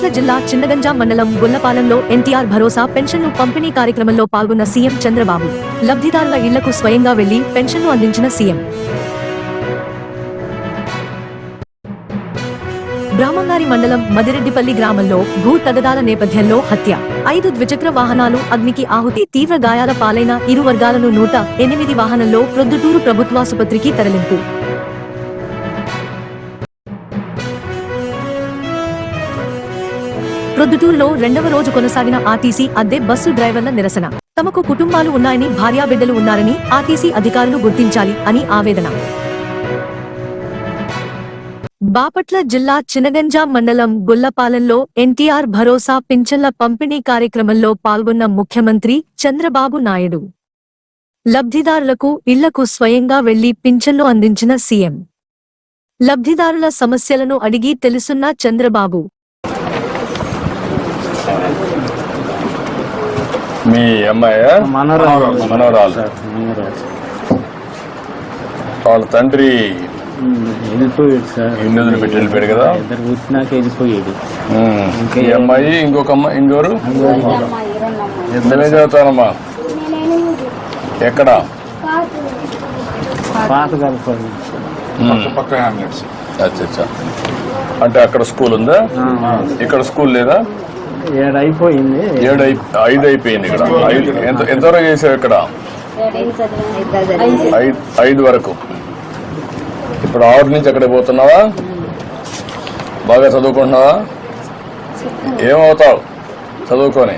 బాపట్ల జిల్లా చిన్నగంజాం మండలం గుల్లపాలెంలో ఎన్టీఆర్ భరోసా పెన్షన్ను పంపిణీ కార్యక్రమంలో పాల్గొన్న సీఎం చంద్రబాబు లబ్ధిదారుల ఇళ్ళకు స్వయంగా వెళ్ళి పెన్షన్ను అందించిన సీఎం. బ్రాహ్మంగారి మండలం మదిరెడ్డిపల్లి గ్రామంలో భూ తగదాల నేపథ్యంలో హత్య. ఐదు ద్విచక్ర వాహనాలు అగ్నికి ఆహుతి తీవ్ర గాయాల పాలైన ఇరు వర్గాలను నూట ఎనిమిది వాహనంలో ప్రొద్దుటూరు ప్రభుత్వాసుపత్రికి తరలింపు. ప్రొద్దుటూరులో రెండవ రోజు కొనసాగిన ఆర్టీసీ అద్దె బస్సు డ్రైవర్ల నిరసన. తమకు కుటుంబాలు ఉన్నాయని భార్యాబిడ్డలు ఉన్నారని ఆర్టీసీ అధికారులు గుర్తించాలి అని ఆవేదన. బాపట్ల జిల్లా చినగంజాం మండలం గుల్లపాలెంలో ఎన్టీఆర్ భరోసా పింఛన్ల పంపిణీ కార్యక్రమంలో పాల్గొన్న ముఖ్యమంత్రి చంద్రబాబు నాయుడు. లబ్ధిదారులకు ఇళ్ళకు స్వయంగా వెళ్ళి పింఛన్లు అందించిన సీఎం. లబ్ధిదారుల సమస్యలను అడిగి తెలుసున్న చంద్రబాబు మీ అమ్మాయి? మనోరాలు. వాళ్ళ తండ్రి ఉమ్, వెళ్ళిపోయాడు సార్. ఇల్లు వదిలిపెట్టి వెళ్ళిపోయాడు కదా? ఇద్దరు పుట్టినాక వెళ్ళిపోయాడు. ఉమ్. ఈ అమ్మాయి ఇంకొక అమ్మాయి ఇంకోరు? నువ్వేం చదువుతానమ్మా ఎక్కడ? పాత కలపండి ఉమ్. అచ్చా అచ్చా అంటే అక్కడ స్కూల్ ఉందా? ఇక్కడ స్కూల్ లేదా? ఏడు అయిపోయింది ఏడు ఐదు అయిపోయింది ఇక్కడ. ఐదు ఎంత ఎంతవరకు చేసావు ఇక్కడ? ఐదు ఐదు వరకు. ఇప్పుడు ఆరు నుంచి అక్కడ పోతున్నావా? బాగా చదువుకుంటున్నావా? ఏమవుతావు చదువుకొని?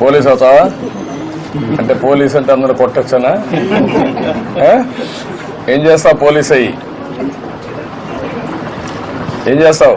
పోలీస్ అవుతావా? అంటే పోలీస్ అంటే అందరు కొట్టచ్చనా? ఏం చేస్తావు పోలీస్ అయ్యి? ఏం చేస్తావు?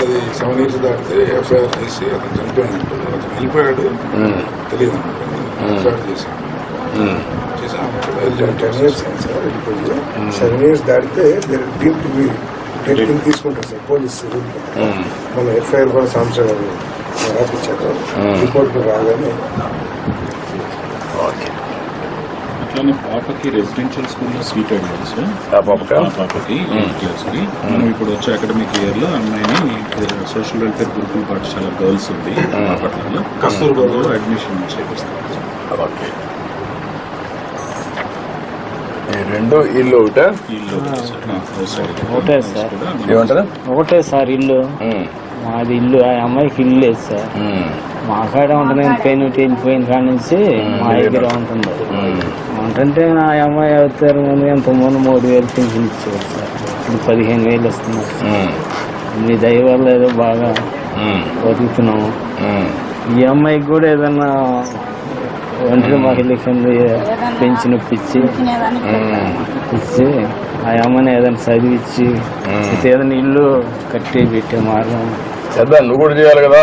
అది సెవెన్ ఇయర్స్ దాటితే ఎఫ్ఐఆర్ చేసి అతను చనిపోయినట్టు అతను వెళ్ళిపోయాడు. తెలియదు ఎఫ్ఐఆర్ చేశాను సెవెన్ ఇయర్స్ దాటితే డీమ్ టు బి డెసిషన్ తీసుకుంటారు సార్ పోలీస్. మన ఎఫ్ఐఆర్ కూడా గారు రాపించారు రిపోర్ట్ రాగానే ఓకే అట్లానే పాపకి రెసిడెన్షియల్ స్కూల్లో సీట్ అడిగారు సార్. ఆ పాపకా? ఎయిత్ క్లాస్కి. మనం ఇప్పుడు వచ్చే అకాడమిక్ ఇయర్లో అమ్మాయిని సోషల్ వెల్ఫేర్ గురుకుల పాఠశాల గర్ల్స్ ఉంది బాపట్లలో కస్తూర్బాలో అడ్మిషన్ చేపిస్తాం ఓకే. ఈ రెండు ఇల్లు ఒకట? ఇల్లు ఒకటి సార్. ఆ, ఒకటే సార్. కూడా ఏమంటారు? ఒకటే సార్ ఇల్లు. మాది ఇల్లు. ఆ అమ్మాయికి ఇల్లు లేదు సార్. మా కాడ ఉంటుంది పెయిన్ వెళ్ళిపోయిన కాడ నుంచి మా దగ్గర ఉంటుంది. ఉంటుంటే నా అమ్మాయి అవుతారు ముందు ఎంత ముందు మూడు వేలు పెన్షన్ ఇచ్చేవారు సార్ ఇప్పుడు పదిహేను వేలు వస్తున్నారు. మీ దయ వల్ల ఏదో బాగా. బతుకుతున్నాము. ఈ అమ్మాయికి కూడా ఏదన్నా ఒంటరి మహిళకి పెన్షన్ ఇప్పించి మ్మ్. ఇచ్చి ఆ అమ్మని ఏదైనా చదివించి ఇటు ఏదైనా ఇల్లు కట్టి పెట్టే మార్గం నువ్వు కూడా చేయాలి కదా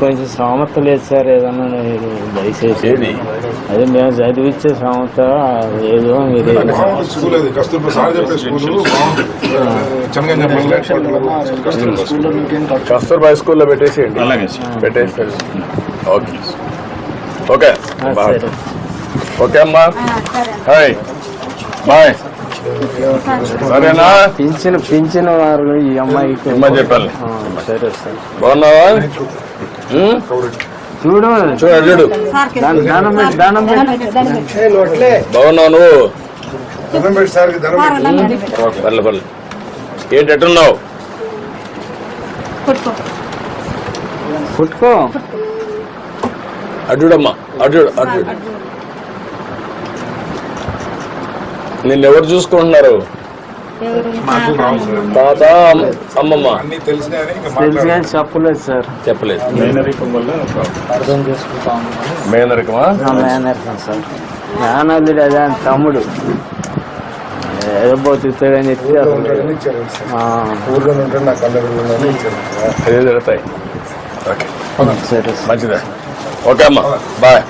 కొంచెం శ్రామత లేదు సార్ ఏదన్నా మీరు దయచేసి? అదే మేము చదివించే శ్రామత ఏదో మీరు స్కూల్ అది కస్తూర్బా సార్ చెప్పే స్కూల్ బాగుంటుంది చెన్నగంజపల్లి కస్తూర్బా స్కూల్. కస్తూర్బా హై స్కూల్లో పెట్టేసేయండి. పెట్టేసి ఓకే. ఓకే. సరే. ఓకే అమ్మా. హాయ్. బాయ్. సరేనా? పింఛన్ పింఛన్ వారు ఈ అమ్మాయికి. చెప్పాలి. సరే సార్. బాగున్నావా? చూడు. చూడు చూడు బాగున్నావు నువ్వు? పర్లే పర్లే ఏంటి ఎట్టున్నావు పుట్టుకో అడ్డుడమ్మా అడ్డు అడ్డు నిన్నెవరు చూసుకుంటున్నారు? తాత అమ్మ- అమ్మమ్మ. అన్ని తెలిసినాయని ఇంకా తెలుసు మాట్లాడాలి. కానీ చెప్పలేదు సార్. చెప్పలేదు. మేనరికం వల్ల అర్థం చేసుకుంటాం మేనరికమా? మేనర్కం సార్. మేనల్లుడు అదే తమ్ముడు. ఏదో బతుకుతాడని చెప్పి అదే జరుగుతాయి. ఓకే. మంచిదే. ఓకే అమ్మా. బాయ్.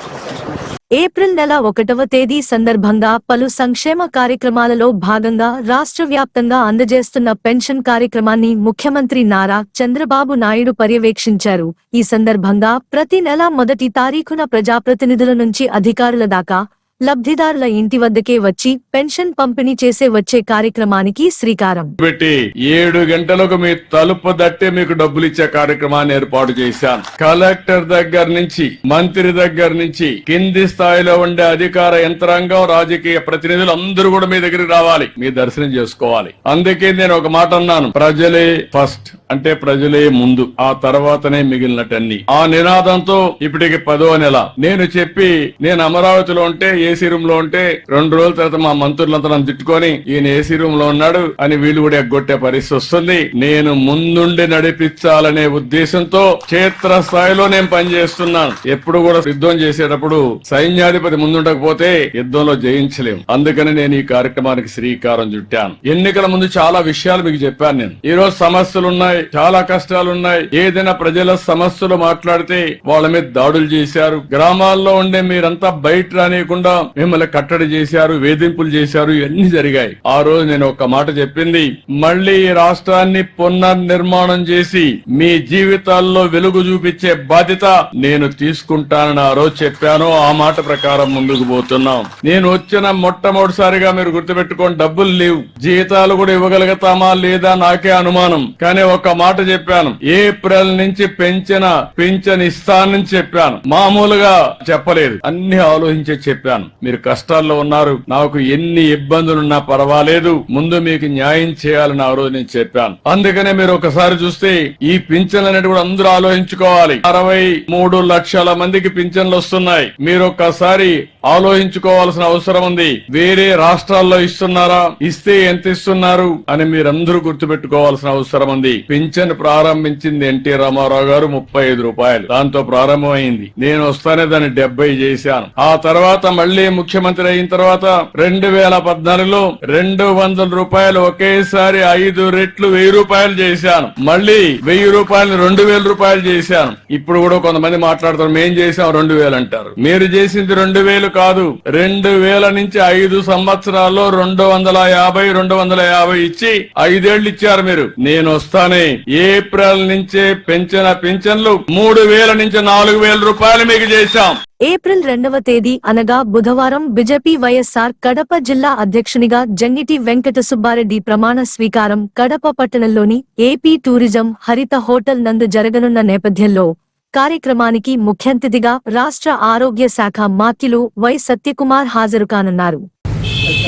ఏప్రిల్ నెల ఒకటవ తేదీ సందర్భంగా పలు సంక్షేమ కార్యక్రమాలలో భాగంగా రాష్ట్ర వ్యాప్తంగా అందజేస్తున్న పెన్షన్ కార్యక్రమాన్ని ముఖ్యమంత్రి నారా చంద్రబాబు నాయుడు పర్యవేక్షించారు. ఈ సందర్భంగా ప్రతి నెల మొదటి తారీఖున ప్రజాప్రతినిధుల నుంచి అధికారుల దాకా లబ్ధిదారుల ఇంటి వద్దకే వచ్చి పెన్షన్ పంపిణీ చేసే వచ్చే కార్యక్రమానికి శ్రీకారం. పెట్టి ఏడు గంటలకు మీ తలుపు దట్టే మీకు డబ్బులు ఇచ్చే కార్యక్రమాన్ని ఏర్పాటు చేశాను. కలెక్టర్ దగ్గర నుంచి మంత్రి దగ్గర నుంచి కింది స్థాయిలో ఉండే అధికార యంత్రాంగం రాజకీయ ప్రతినిధులు అందరూ కూడా మీ దగ్గరికి రావాలి. మీ దర్శనం చేసుకోవాలి. అందుకే నేను ఒక మాట అన్నాను. ప్రజలే ఫస్ట్ అంటే ప్రజలే ముందు ఆ తర్వాతనే మిగిలినటన్ని. ఆ నినాదంతో ఇప్పటికి పదో నెల. నేను చెప్పి నేను అమరావతిలో ఉంటే ఏసీ రూమ్లో ఉంటే రెండు రోజుల తర్వాత మా మంత్రులంతా నన్ను తిట్టుకొని ఈయన ఏసీ రూమ్లో ఉన్నాడు అని వీళ్ళు కూడా ఎగ్గొట్టే పరిస్థితి వస్తుంది. నేను ముందుండి నడిపించాలనే ఉద్దేశంతో క్షేత్ర స్థాయిలో నేను పనిచేస్తున్నాను. ఎప్పుడు కూడా యుద్ధం చేసేటప్పుడు సైన్యాధిపతి ముందుండకపోతే యుద్ధంలో జయించలేం. అందుకని నేను ఈ కార్యక్రమానికి శ్రీకారం చుట్టాను. ఎన్నికల ముందు చాలా విషయాలు మీకు చెప్పాను నేను. ఈ రోజు సమస్యలు ఉన్నాయి చాలా కష్టాలు ఉన్నాయి. ఏదైనా ప్రజల సమస్యలు మాట్లాడితే వాళ్ళ మీద దాడులు చేశారు. గ్రామాల్లో ఉండే మీరంతా బయట రానియకుండా మిమ్మల్ని కట్టడి చేశారు వేధింపులు చేశారు ఇవన్నీ జరిగాయి. ఆ రోజు నేను ఒక మాట చెప్పింది. మళ్ళీ రాష్ట్రాన్ని పునర్నిర్మాణం చేసి మీ జీవితాల్లో వెలుగు చూపించే బాధ్యత నేను తీసుకుంటానని ఆ రోజు చెప్పాను. ఆ మాట ప్రకారం ముందుకు పోతున్నాం. నేను వచ్చిన మొట్టమొదటిసారిగా మీరు గుర్తుపెట్టుకోండి డబ్బులు లేవు. జీతాలు కూడా ఇవ్వగలుగుతామా లేదా నాకే అనుమానం. కానీ ఒక మాట చెప్పాను. ఏప్రిల్ నుంచి పెంచిన పింఛన్ ఇస్తానని చెప్పాను. మామూలుగా చెప్పలేదు. అన్ని ఆలోచించే చెప్పాను. మీరు కష్టాల్లో ఉన్నారు. నాకు ఎన్ని ఇబ్బందులున్నా పర్వాలేదు. ముందు మీకు న్యాయం చేయాలని ఆ రోజు నేను చెప్పాను. అందుకనే మీరు ఒకసారి చూస్తే ఈ పింఛన్లు అనేది కూడా అందరూ ఆలోచించుకోవాలి. అరవై మూడు లక్షల మందికి పింఛన్లు వస్తున్నాయి. మీరు ఒక్కసారి ఆలోచించుకోవాల్సిన అవసరం ఉంది. వేరే రాష్ట్రాల్లో ఇస్తున్నారా? ఇస్తే ఎంత ఇస్తున్నారు? అని మీరందరూ గుర్తుపెట్టుకోవాల్సిన అవసరం ఉంది. పింఛన్ ప్రారంభించింది ఎన్టీ రామారావు గారు ముప్పై ఐదు రూపాయలు. దాంతో ప్రారంభమైంది. నేను వస్తానే దాన్ని డెబ్బై చేశాను. ఆ తర్వాత మళ్ళీ ముఖ్యమంత్రి అయిన తర్వాత రెండు వేల పద్నాలుగులో రెండు వందల రూపాయలు ఒకేసారి ఐదు రెట్లు వెయ్యి రూపాయలు చేశాను. మళ్ళీ వెయ్యి రూపాయలు రెండు వేల రూపాయలు చేశాను. ఇప్పుడు కూడా కొంతమంది మాట్లాడతారు మేం చేసాం రెండు వేలు అంటారు. మీరు చేసింది రెండు వేలు కాదు. రెండు వేల నుంచి ఐదు సంవత్సరాల్లో రెండు వందల యాభై రెండు వందల యాభై ఇచ్చి ఐదేళ్ళు ఇచ్చారు మీరు. నేను వస్తానే. ఏప్రిల్ నుంచే పెంచిన పింఛన్లు మూడు వేల నుంచి నాలుగు వేల రూపాయలు మీకు చేశాం. ఏప్రిల్ రెండవ తేదీ అనగా బుధవారం బిజెపి వైఎస్ఆర్ కడప జిల్లా అధ్యక్షునిగా జంగిటి వెంకట సుబ్బారెడ్డి ప్రమాణ స్వీకారం కడప పట్టణంలోని ఏపీ టూరిజం హరిత హోటల్ నందు జరగనున్న నేపథ్యంలో కార్యక్రమానికి ముఖ్యంతిథిగా రాష్ట్ర ఆరోగ్య శాఖ మాత్యులు వై సత్యకుమార్ హాజరు కానున్నారు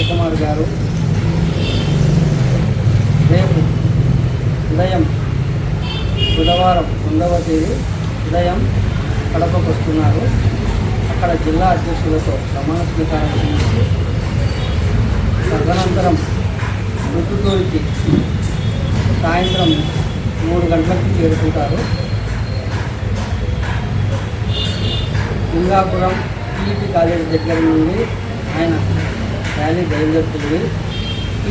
కుమార్ ఉదయం బుధవారం రెండవ తేదీ ఉదయం కడపకు వస్తున్నారు అక్కడ జిల్లా అధ్యక్షులతో ప్రమాణ స్వీకారం చేసి తదనంతరం రుతుతూరికి సాయంత్రం మూడు గంటలకు చేరుకుంటారు. లింగాపురం ఈటీ కాలేజ్ దగ్గర నుండి ఆయన ర్యాలీ బయలుదేరుతుంది.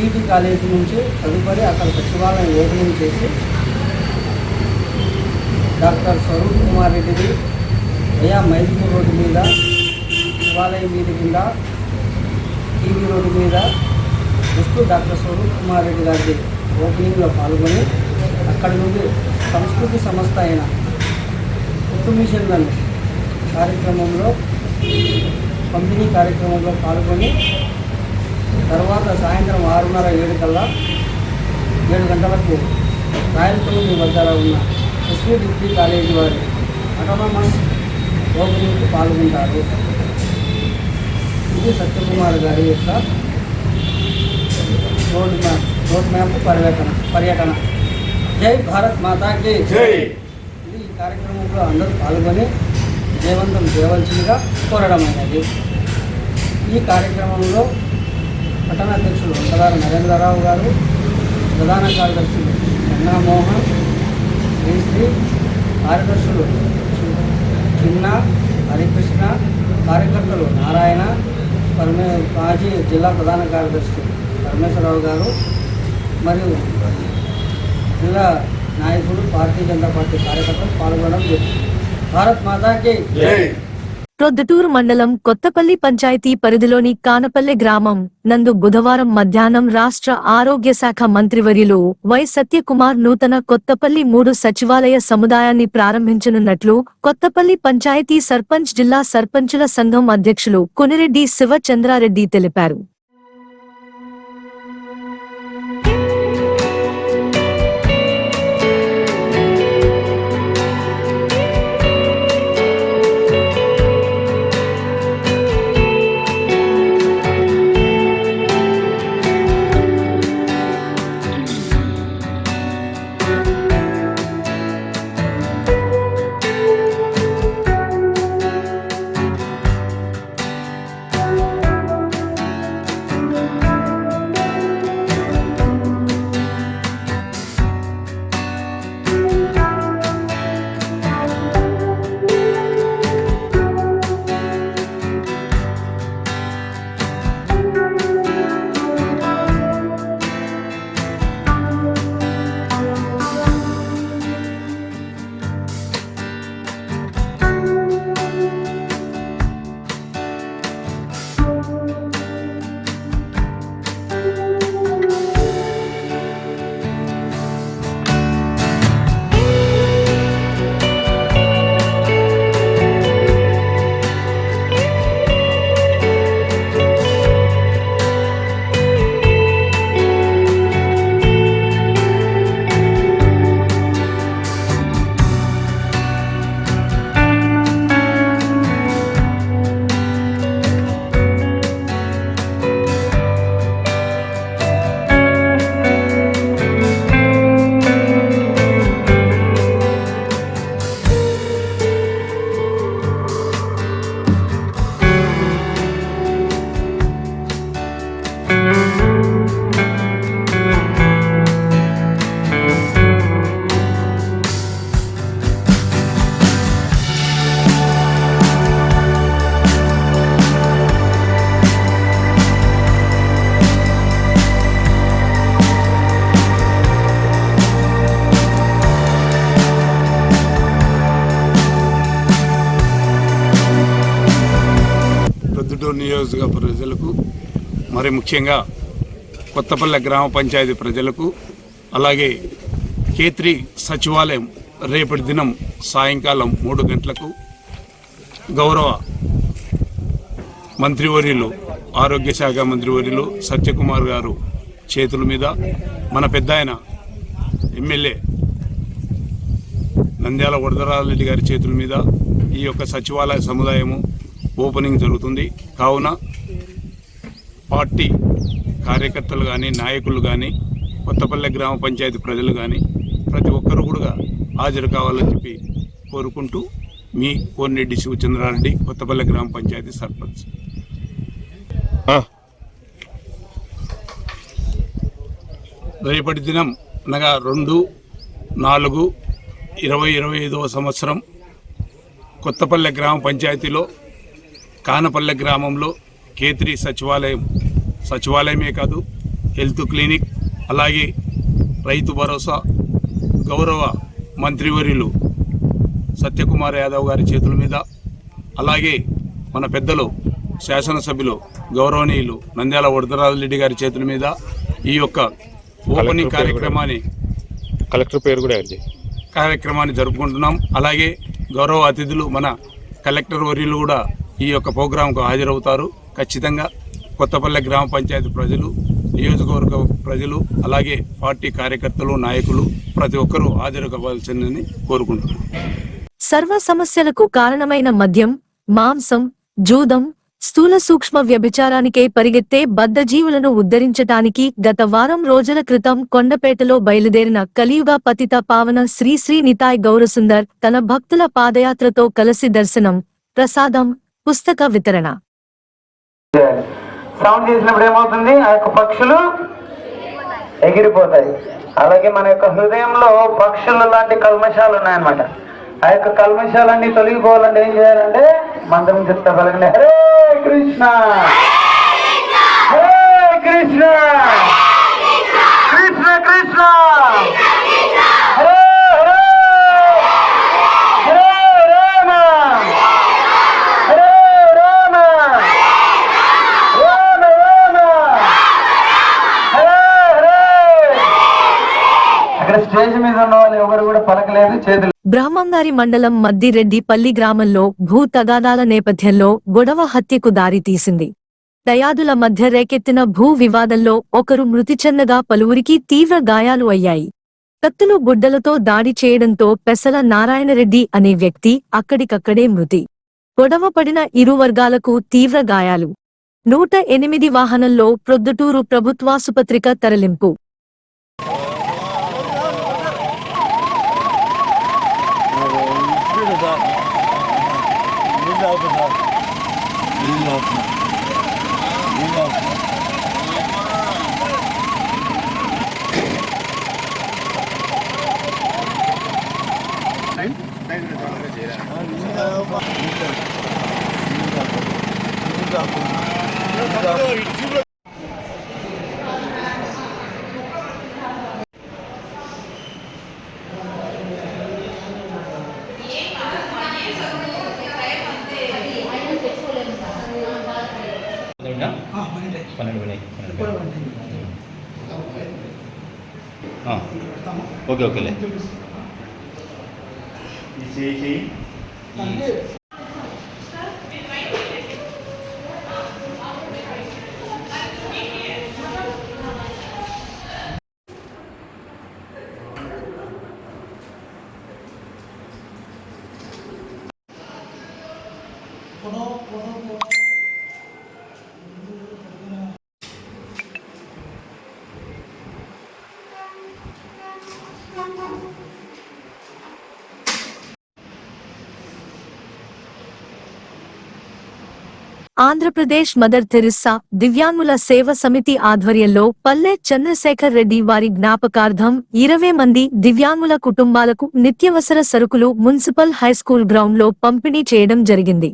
ఈటీ కాలేజీ నుంచి తదుపరి అక్కడ సచివాలయం ఓపెనింగ్ చేసి డాక్టర్ స్వరూప్ కుమార్ రెడ్డిది అయా మైదుపూర్ రోడ్డు మీద శివాలయం వీధి కింద టీవీ రోడ్డు మీద వస్తూ డాక్టర్ స్వరూప్ కుమార్ రెడ్డి గారి ఓపెనింగ్లో పాల్గొని అక్కడి నుండి సంస్కృతి సంస్థ అయిన కుట్టు మిషన్లను కార్యక్రమంలో పంపిణీ కార్యక్రమంలో పాల్గొని తర్వాత సాయంత్రం ఆరున్నర ఏడు కల్లా ఏడు గంటలకు రాయలసీమ వద్ద ఉన్న ఎస్వీ డిగ్రీ కాలేజీ వారి అటోనమస్ ఓపెనింగ్కి పాల్గొంటారు. ఇది సత్యకుమార్ గారి యొక్క రోడ్ మ్యాప్ రోడ్ మ్యాప్ పర్యటన పర్యటన. జై భారత్ మాతాకి జై. ఇది ఈ కార్యక్రమంలో అందరూ పాల్గొని జయవంతం చేయవలసిందిగా కోరడమైనది ఈ కార్యక్రమంలో పట్టణాధ్యక్షులు వంటదారు నరేంద్రరావు గారు ప్రధాన కార్యదర్శులు చెన్నా శ్రీశ్రీ కార్యదర్శులు చిన్న హరికృష్ణ కార్యకర్తలు నారాయణ పరమే మాజీ జిల్లా ప్రధాన కార్యదర్శి పరమేశ్వరరావు గారు మరియు జిల్లా నాయకులు భారతీయ జనతా పార్టీ కార్యకర్తలు పాల్గొనడం జరిగింది. భారత్ మాతాకి ప్రొద్దుటూరు మండలం కొత్తపల్లి పంచాయతీ పరిధిలోని కానపల్లె గ్రామం నందు బుధవారం మధ్యాహ్నం రాష్ట్ర ఆరోగ్య శాఖ మంత్రివర్యులు వై సత్యకుమార్ నూతన కొత్తపల్లి మూడు సచివాలయ సముదాయాన్ని ప్రారంభించనున్నట్లు కొత్తపల్లి పంచాయతీ సర్పంచ్ జిల్లా సర్పంచుల సంఘం అధ్యక్షులు కొనిరెడ్డి శివచంద్రారెడ్డి తెలిపారు. మరి ముఖ్యంగా కొత్తపల్లె గ్రామ పంచాయతీ ప్రజలకు అలాగే కేత్రి సచివాలయం రేపటి దినం సాయంకాలం మూడు గంటలకు గౌరవ మంత్రివర్యులు ఆరోగ్య శాఖ మంత్రివర్యులు సత్యకుమార్ గారు చేతుల మీద మన పెద్ద ఆయన ఎమ్మెల్యే నంద్యాల వరదరారెడ్డి గారి చేతుల మీద ఈ యొక్క సచివాలయ సముదాయము ఓపెనింగ్ జరుగుతుంది. కావున పార్టీ కార్యకర్తలు కానీ నాయకులు కానీ కొత్తపల్లె గ్రామ పంచాయతీ ప్రజలు కానీ ప్రతి ఒక్కరు కూడా హాజరు కావాలని చెప్పి కోరుకుంటూ మీ కోన్రెడ్డి శివచంద్రారెడ్డి కొత్తపల్లె గ్రామ పంచాయతీ సర్పంచ్. రేపటి దినం అనగా రెండు నాలుగు ఇరవై ఇరవై ఐదవ సంవత్సరం కొత్తపల్లె గ్రామ పంచాయతీలో కానపల్లె గ్రామంలో కేత్రి సచివాలయం సచివాలయమే కాదు హెల్త్ క్లినిక్ అలాగే రైతు భరోసా గౌరవ మంత్రివర్యులు సత్యకుమార్ యాదవ్ గారి చేతుల మీద అలాగే మన పెద్దలు శాసనసభ్యులు గౌరవనీయులు నంద్యాల వరదరాజు రెడ్డి గారి చేతుల మీద ఈ యొక్క ఓపెనింగ్ కార్యక్రమాన్ని కలెక్టర్ పేరు కూడా కార్యక్రమాన్ని జరుపుకుంటున్నాం. అలాగే గౌరవ అతిథులు మన కలెక్టర్ వర్యులు కూడా ఈ యొక్క ప్రోగ్రాంకు హాజరవుతారు. ఖచ్చితంగా కొత్తపల్లె గ్రామ పంచాయతీ ప్రజలు నియోజకవర్గ ప్రజలు అలాగే పార్టీ కార్యకర్తలు నాయకులు ప్రతి ఒక్కరూ హాజరు కావాల్సిందని సర్వ సమస్యలకు కారణమైన మద్యం మాంసం జూదం స్థూల సూక్ష్మ వ్యభిచారానికే పరిగెత్తే బద్ధజీవులను ఉద్ధరించటానికి గత వారం రోజుల క్రితం కొండపేటలో బయలుదేరిన కలియుగ పతిత పావన శ్రీ శ్రీ నితాయ్ గౌరసుందర్ తన భక్తుల పాదయాత్రతో కలిసి దర్శనం ప్రసాదం పుస్తక వితరణ. సౌండ్ చేసినప్పుడు ఏమవుతుంది? ఆ యొక్క పక్షులు ఎగిరిపోతాయి. అలాగే మన యొక్క హృదయంలో పక్షులు లాంటి కల్మషాలు ఉన్నాయన్నమాట. ఆ యొక్క కల్మషాలన్నీ తొలగిపోవాలంటే ఏం చేయాలంటే మంత్రం చెప్తా పలకండి. హరే కృష్ణ! హరే కృష్ణ! కృష్ణ కృష్ణ హరే హరే హరే రామ హరే రామ రామ రామ హరే హరే అక్కడ స్టేజ్ మీద ఉన్న వాళ్ళు ఎవరు కూడా పలకలేదు చేతులు బ్రహ్మంగారి మండలం మద్దిరెడ్డిపల్లి గ్రామంలో భూ తగాదాల నేపథ్యంలో గొడవ హత్యకు దారితీసింది దయాదుల మధ్య రేకెత్తిన భూ వివాదంలో ఒకరు మృతి చెందగా పలువురికి తీవ్ర గాయాలు అయ్యాయి. కత్తులు గుడ్డలతో దాడి చేయడంతో పెసల నారాయణరెడ్డి అనే వ్యక్తి అక్కడికక్కడే మృతి. గొడవ పడిన ఇరు వర్గాలకు తీవ్ర గాయాలు. నూట ఎనిమిది వాహనంలో ప్రొద్దుటూరు ప్రభుత్వాసుపత్రిక తరలింపు. ഓക്കെ ഓക്കെ അല്ലേ この、この、この。ఆంధ్రప్రదేశ్ మదర్ తెరిస్సా దివ్యాంగుల సేవ సమితి ఆధ్వర్యంలో పల్లె చంద్రశేఖర్ రెడ్డి వారి జ్ఞాపకార్థం ఇరవై మంది దివ్యాంగుల కుటుంబాలకు నిత్యవసర సరుకులు మున్సిపల్ హైస్కూల్ గ్రౌండ్లో పంపిణీ చేయడం జరిగింది.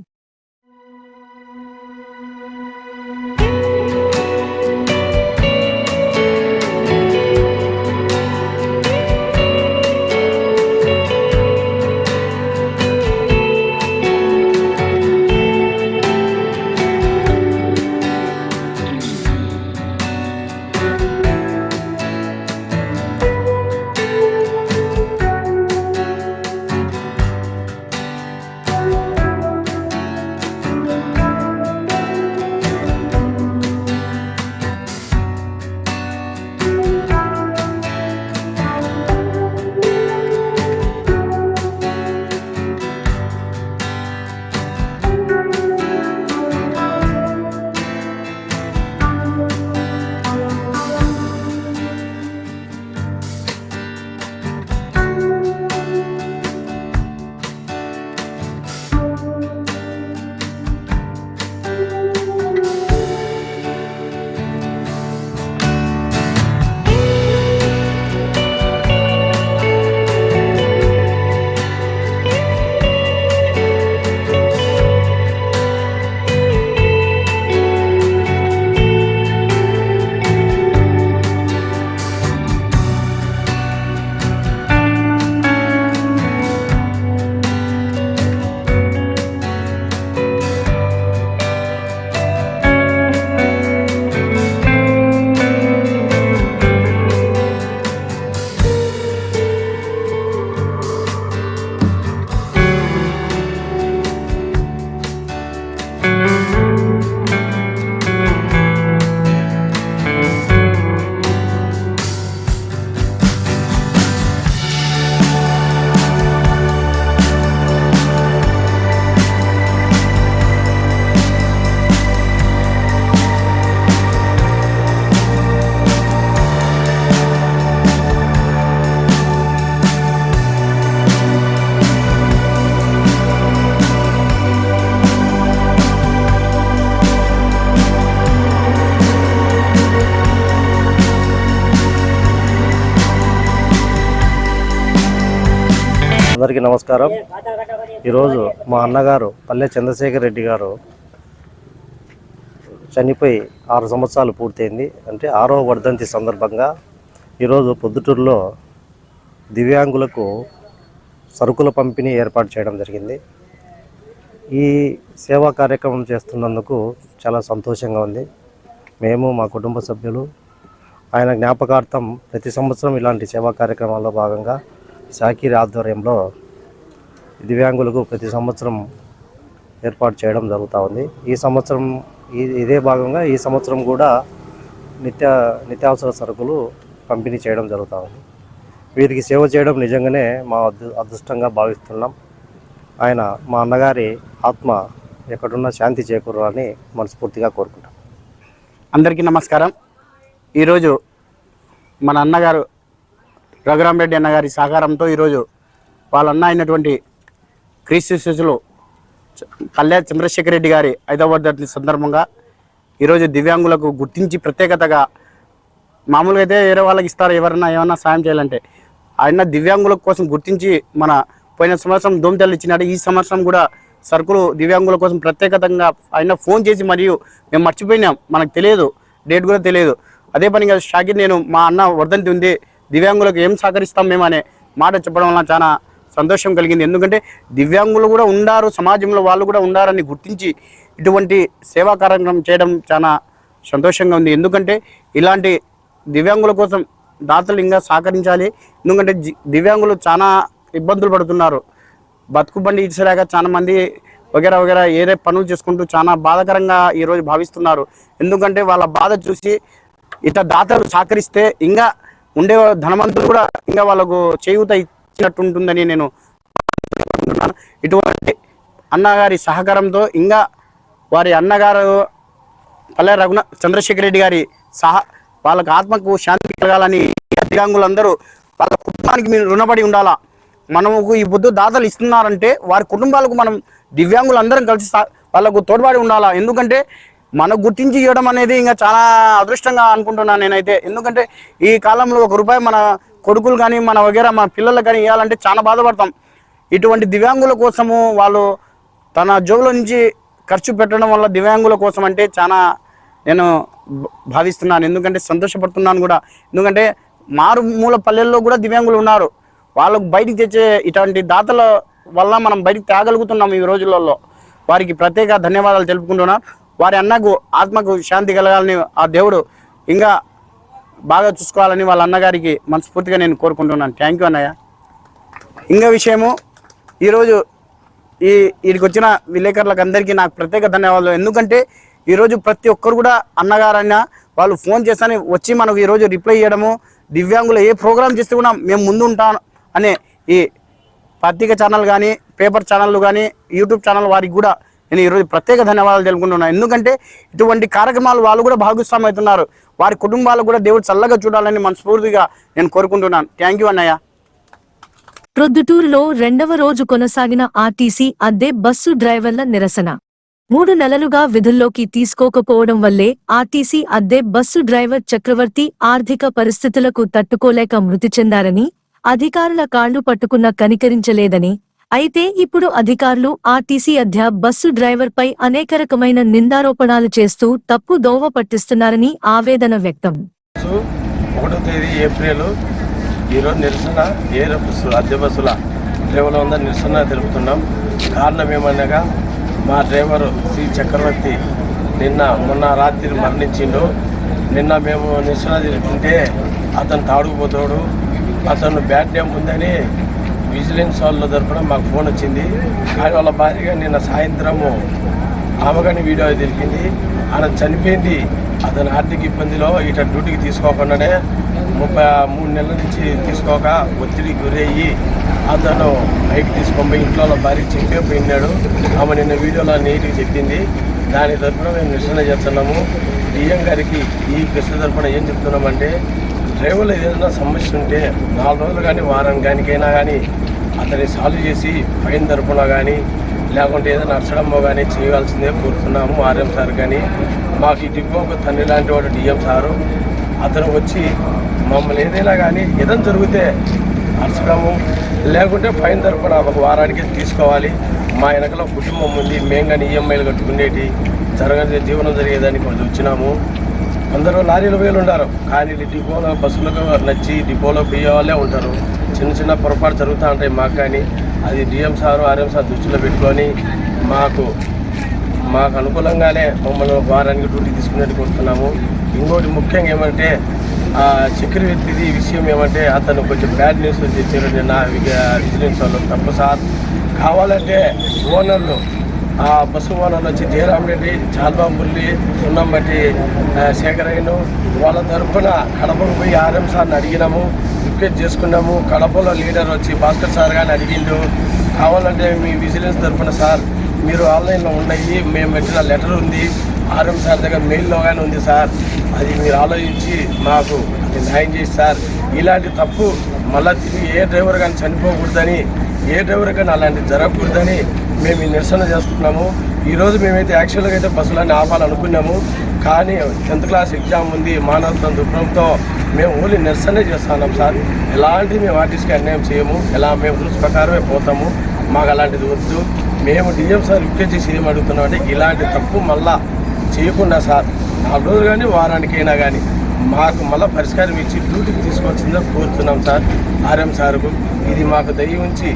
అందరికీ నమస్కారం. ఈరోజు మా అన్నగారు పల్లె చంద్రశేఖర్ రెడ్డి గారు చనిపోయి ఆరు సంవత్సరాలు పూర్తయింది. అంటే ఆరో వర్ధంతి సందర్భంగా ఈరోజు పొద్దుటూరులో దివ్యాంగులకు సరుకుల పంపిణీ ఏర్పాటు చేయడం జరిగింది. ఈ సేవా కార్యక్రమం చేస్తున్నందుకు చాలా సంతోషంగా ఉంది. మేము మా కుటుంబ సభ్యులు ఆయన జ్ఞాపకార్థం ప్రతి సంవత్సరం ఇలాంటి సేవా కార్యక్రమాల్లో భాగంగా షాకీర్ ఆధ్వర్యంలో దివ్యాంగులకు ప్రతి సంవత్సరం ఏర్పాటు చేయడం జరుగుతూ ఉంది. ఈ సంవత్సరం ఇదే భాగంగా ఈ సంవత్సరం కూడా నిత్య నిత్యావసర సరుకులు పంపిణీ చేయడం జరుగుతూ ఉంది. వీరికి సేవ చేయడం నిజంగానే మా అదృష్టంగా భావిస్తున్నాం. ఆయన మా అన్నగారి ఆత్మ ఎక్కడున్నా శాంతి చేకూరాలని మనస్ఫూర్తిగా కోరుకుంటాం అందరికీ నమస్కారం. ఈరోజు మన అన్నగారు రఘురామరెడ్డి అన్నగారి సహకారంతో ఈరోజు వాళ్ళ అన్న అయినటువంటి క్రీస్తు శిశులు చ- చంద్రశేఖర్ రెడ్డి గారి ఐదవ సందర్భంగా ఈరోజు దివ్యాంగులకు గుర్తించి ప్రత్యేకతగా మామూలుగా అయితే వేరే వాళ్ళకి ఇస్తారు? ఎవరన్నా ఏమన్నా సాయం చేయాలంటే ఆయన దివ్యాంగుల కోసం గుర్తించి మన పోయిన సంవత్సరం దోమతెల్లు ఇచ్చినాడు. ఈ సంవత్సరం కూడా సరుకులు దివ్యాంగుల కోసం ప్రత్యేకతంగా ఆయన ఫోన్ చేసి మరియు మేము మర్చిపోయినాం. మనకు తెలియదు. డేట్ కూడా తెలియదు. అదే పనిగా షాకిర్ నేను మా అన్న వర్ధంతి ఉంది. దివ్యాంగులకు ఏం సహకరిస్తాం మేము అనే మాట చెప్పడం వల్ల చాలా సంతోషం కలిగింది. ఎందుకంటే దివ్యాంగులు కూడా ఉండారు సమాజంలో వాళ్ళు కూడా ఉండారని గుర్తించి ఇటువంటి సేవా కార్యక్రమం చేయడం చాలా సంతోషంగా ఉంది. ఎందుకంటే ఇలాంటి దివ్యాంగుల కోసం దాతలు ఇంకా సహకరించాలి. ఎందుకంటే దివ్యాంగులు చాలా ఇబ్బందులు పడుతున్నారు. బతుకు బండి ఇచ్చలేక చాలా మంది వగేరా వగేరా ఏరే పనులు చేసుకుంటూ చాలా బాధాకరంగా ఈరోజు భావిస్తున్నారు. ఎందుకంటే వాళ్ళ బాధ చూసి ఇట్లా దాతలు సహకరిస్తే ఇంకా ఉండే ధనవంతులు కూడా ఇంకా వాళ్ళకు చేయూత ఇచ్చినట్టు ఉంటుందని నేను అనుకుంటున్నాను. ఇటువంటి అన్నగారి సహకారంతో ఇంకా వారి అన్నగారు పల్లె రఘున చంద్రశేఖర్ రెడ్డి గారి సహ వాళ్ళకి ఆత్మకు శాంతి కలగాలని దివ్యాంగులందరూ వాళ్ళ కుటుంబానికి మీరు రుణపడి ఉండాలా మనకు ఈ బుద్ధు దాతలు ఇస్తున్నారంటే వారి కుటుంబాలకు మనం దివ్యాంగులందరం కలిసి వాళ్ళకు తోడ్పడి ఉండాలా ఎందుకంటే మనకు గుర్తించి ఇవ్వడం అనేది ఇంకా చాలా అదృష్టంగా అనుకుంటున్నాను నేనైతే. ఎందుకంటే ఈ కాలంలో ఒక రూపాయి మన కొడుకులు కానీ మన వగేరా మన పిల్లలు కానీ ఇవ్వాలంటే చాలా బాధపడతాం. ఇటువంటి దివ్యాంగుల కోసము వాళ్ళు తన జోబులో నుంచి ఖర్చు పెట్టడం వల్ల దివ్యాంగుల కోసం అంటే చాలా నేను భావిస్తున్నాను. ఎందుకంటే సంతోషపడుతున్నాను కూడా. ఎందుకంటే మారుమూల పల్లెల్లో కూడా దివ్యాంగులు ఉన్నారు. వాళ్ళకు బయటికి తెచ్చే ఇటువంటి దాతల వల్ల మనం బయటికి తేగలుగుతున్నాం ఈ రోజులలో. వారికి ప్రత్యేక ధన్యవాదాలు తెలుపుకుంటున్నాను వారి అన్నకు ఆత్మకు శాంతి కలగాలని ఆ దేవుడు ఇంకా బాగా చూసుకోవాలని వాళ్ళ అన్నగారికి మనస్ఫూర్తిగా నేను కోరుకుంటున్నాను. థ్యాంక్ యూ అన్నయ్య. ఇంకా విషయము ఈరోజు ఈ వీడికి వచ్చిన విలేకరులకు అందరికీ నాకు ప్రత్యేక ధన్యవాదాలు. ఎందుకంటే ఈరోజు ప్రతి ఒక్కరు కూడా అన్నగారైనా వాళ్ళు ఫోన్ చేస్తానే వచ్చి మనకు ఈరోజు రిప్లై చేయడము దివ్యాంగులు ఏ ప్రోగ్రామ్ చేస్తే కూడా మేము ముందు ఉంటాం అనే ఈ పత్రిక ఛానల్ కానీ పేపర్ ఛానళ్ళు కానీ యూట్యూబ్ ఛానల్ వారికి కూడా నేను ఈరోజు ప్రత్యేక ధన్యవాదాలు తెలుపుకుంటున్నాను ఎందుకంటే ఇటువంటి కార్యక్రమాలు వాళ్ళు కూడా భాగస్వామి అవుతున్నారు వారి కుటుంబాలు కూడా దేవుడు చల్లగా చూడాలని మనస్ఫూర్తిగా నేను కోరుకుంటున్నాను. థ్యాంక్ యూ అన్నయ్య. ప్రొద్దుటూరులో రెండవ రోజు కొనసాగిన ఆర్టీసీ అద్దె బస్సు డ్రైవర్ల నిరసన. మూడు నెలలుగా విధుల్లోకి తీసుకోకపోవడం వల్లే ఆర్టీసీ అద్దె బస్సు డ్రైవర్ చక్రవర్తి ఆర్థిక పరిస్థితులకు తట్టుకోలేక మృతి చెందారని అధికారుల కాళ్ళు పట్టుకున్న కనికరించలేదని అయితే ఇప్పుడు అధికారులు ఆర్టీసీ అధ్య బస్సు డ్రైవర్పై అనేక రకమైన నిందారోపణలు చేస్తూ తప్పు దోవ పట్టిస్తున్నారని ఆవేదన వ్యక్తం. ఒకటో తేదీ ఏప్రిల్ ఈరోజు నిరసన ఏ బస్సు అద్దె బస్సుల డ్రైవర్ల వద్ద నిరసన తెలుపుతున్నాం. కారణం ఏమనగా మా డ్రైవరు శ్రీ చక్రవర్తి నిన్న మొన్న రాత్రి మరణించిండు. నిన్న మేము నిరసన తెలుపుతుంటే అతను తాడుకుపోతాడు అతను బ్యాడ్ డ్యామ్ ఉందని విజిలెన్స్ వాళ్ళ తరఫున మాకు ఫోన్ వచ్చింది. కానీ వాళ్ళ భార్యగా నిన్న సాయంత్రము ఆమెగాని వీడియో దొరికింది ఆయన చనిపోయింది. అతని ఆర్థిక ఇబ్బందిలో ఇట డ్యూటీకి తీసుకోకుండానే ముప్పై మూడు నెలల నుంచి తీసుకోక ఒత్తిడికి గురయ్యి అతను బయట తీసుకొని ఇంట్లో వాళ్ళ భార్య చెప్పే పోయినాడు. ఆమె నిన్న వీడియోలో నీట్గా చెప్పింది. దాని తరఫున మేము నిరసన చేస్తున్నాము. డిఎం గారికి ఈ కృష్ణ తరఫున ఏం చెప్తున్నామంటే డ్రైవర్లు ఏదైనా సమస్య ఉంటే నాలుగు రోజులు కానీ వారం కానికైనా కానీ అతన్ని సాల్వ్ చేసి ఫైన్ తరపున కానీ లేకుంటే ఏదైనా నచ్చడమో కానీ చేయవలసిందే కోరుతున్నాము ఆర్ఎం సార్ కానీ మాకు ఈ ఒక తండ్రి లాంటి వాడు డిఎం సారు. అతను వచ్చి మమ్మల్ని ఏదైనా కానీ ఏదైనా జరిగితే అర్చకము లేకుంటే ఫైన్ తరపున ఒక వారానికి తీసుకోవాలి. మా వెనకలో కుటుంబం ఉంది మేము కానీ ఈఎంఐలు కట్టుకునేటి జరగని జీవనం జరిగేదానికి కొంచెం వచ్చినాము. అందరూ లారీలు వేలు ఉంటారు. కానీ డిపోలో బస్సులకు నచ్చి డిపోలో పోయే వాళ్ళే ఉంటారు. చిన్న చిన్న పొరపాటు జరుగుతూ ఉంటాయి మాకు కానీ అది డిఎం సారు ఆర్ఎం సార్ దృష్టిలో పెట్టుకొని మాకు మాకు అనుకూలంగానే మమ్మల్ని వారానికి డ్యూటీ తీసుకునేట్టు కోరుతున్నాము. ఇంకోటి ముఖ్యంగా ఏమంటే ఆ చక్రవర్తిది విషయం ఏమంటే అతను కొంచెం బ్యాడ్ న్యూస్ తెచ్చారు నిన్న విజిలెన్స్ వాళ్ళు తప్పు సార్. కావాలంటే ఓనర్లు ఆ బస్సు ఓనర్లు వచ్చి జయరామ్ రెడ్డి చాల్బాబు మురళి సున్నంబట్టి శేఖరయ్యను వాళ్ళ తరఫున కడపకు పోయి ఆర్ఎం సార్ని అడిగినాము. రిక్వెస్ట్ చేసుకున్నాము. కడపలో లీడర్ వచ్చి భాస్కర్ సార్ కానీ అడిగిండు. కావాలంటే మీ విజిలెన్స్ తరఫున సార్ మీరు ఆన్లైన్లో ఉన్నాయి. మేము పెట్టిన లెటర్ ఉంది. ఆర్ఎం సార్ దగ్గర మెయిల్లో కానీ ఉంది సార్. అది మీరు ఆలోచించి మాకు న్యాయం చేసి సార్. ఇలాంటి తప్పు మళ్ళా తిరిగి ఏ డ్రైవర్ కానీ చనిపోకూడదని ఏ డ్రైవర్ కానీ అలాంటివి జరగకూడదని మేము ఈ నిరసన చేస్తున్నాము. ఈరోజు మేమైతే యాక్చువల్గా అయితే బస్సులన్నీ ఆపాలనుకున్నాము. కానీ టెన్త్ క్లాస్ ఎగ్జామ్ ఉంది. మానవత్వం దుఃఖంతో మేము ఓన్లీ నిరసనే చేస్తున్నాం సార్. ఎలాంటి మేము ఆర్టిస్ట్కి అన్యాయం చేయము. ఎలా మేము రూల్స్ ప్రకారమే పోతాము. మాకు అలాంటిది వద్దు. మేము డిఎం సార్ రిక్వెస్ట్ చేసి ఏం అడుగుతున్నాం అంటే ఇలాంటి తప్పు మళ్ళా చేయకుండా సార్. నాలుగు రోజులు కానీ వారానికైనా కానీ మాకు మళ్ళీ పరిష్కారం ఇచ్చి డ్యూటీకి తీసుకొచ్చిందని కోరుతున్నాం సార్. ఆర్ఎం సార్కు. ఇది మాకు దయ ఉంచి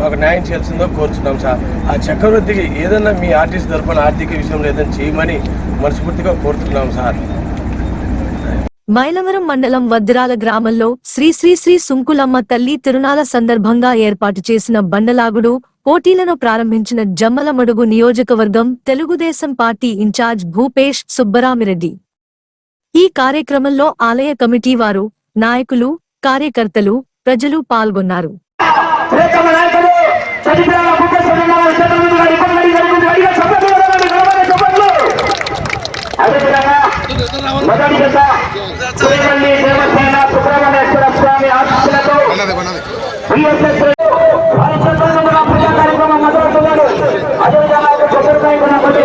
మాకు న్యాయం చేయాల్సిందో కోరుతున్నాం సార్. ఆ చక్రవర్తికి ఏదన్నా మీ ఆర్టిస్ట్ తరపున ఆర్థిక విషయంలో ఏదైనా చేయమని మనస్ఫూర్తిగా కోరుతున్నాం సార్. మైలవరం మండలం వద్దిరాల గ్రామంలో శ్రీ శ్రీ శ్రీ సుంకులమ్మ తల్లి తిరునాల సందర్భంగా ఏర్పాటు చేసిన బండలాగుడు పోటీలను ప్రారంభించిన జమ్మలమడుగు నియోజకవర్గం తెలుగుదేశం పార్టీ ఇన్ఛార్జ్ భూపేష్ సుబ్బరామిరెడ్డి. ఈ కార్యక్రమంలో ఆలయ కమిటీ వారు నాయకులు కార్యకర్తలు ప్రజలు పాల్గొన్నారు. మొదటి దశ శ్రీవల్లి దేవసేన సుబ్రహ్మణ్యేశ్వర స్వామి ఆశీస్సులతో పూజా కార్యక్రమం మొదలవుతున్నాడు అదేవిధంగా ఒక చతుర్థాయి ఉన్నప్పటి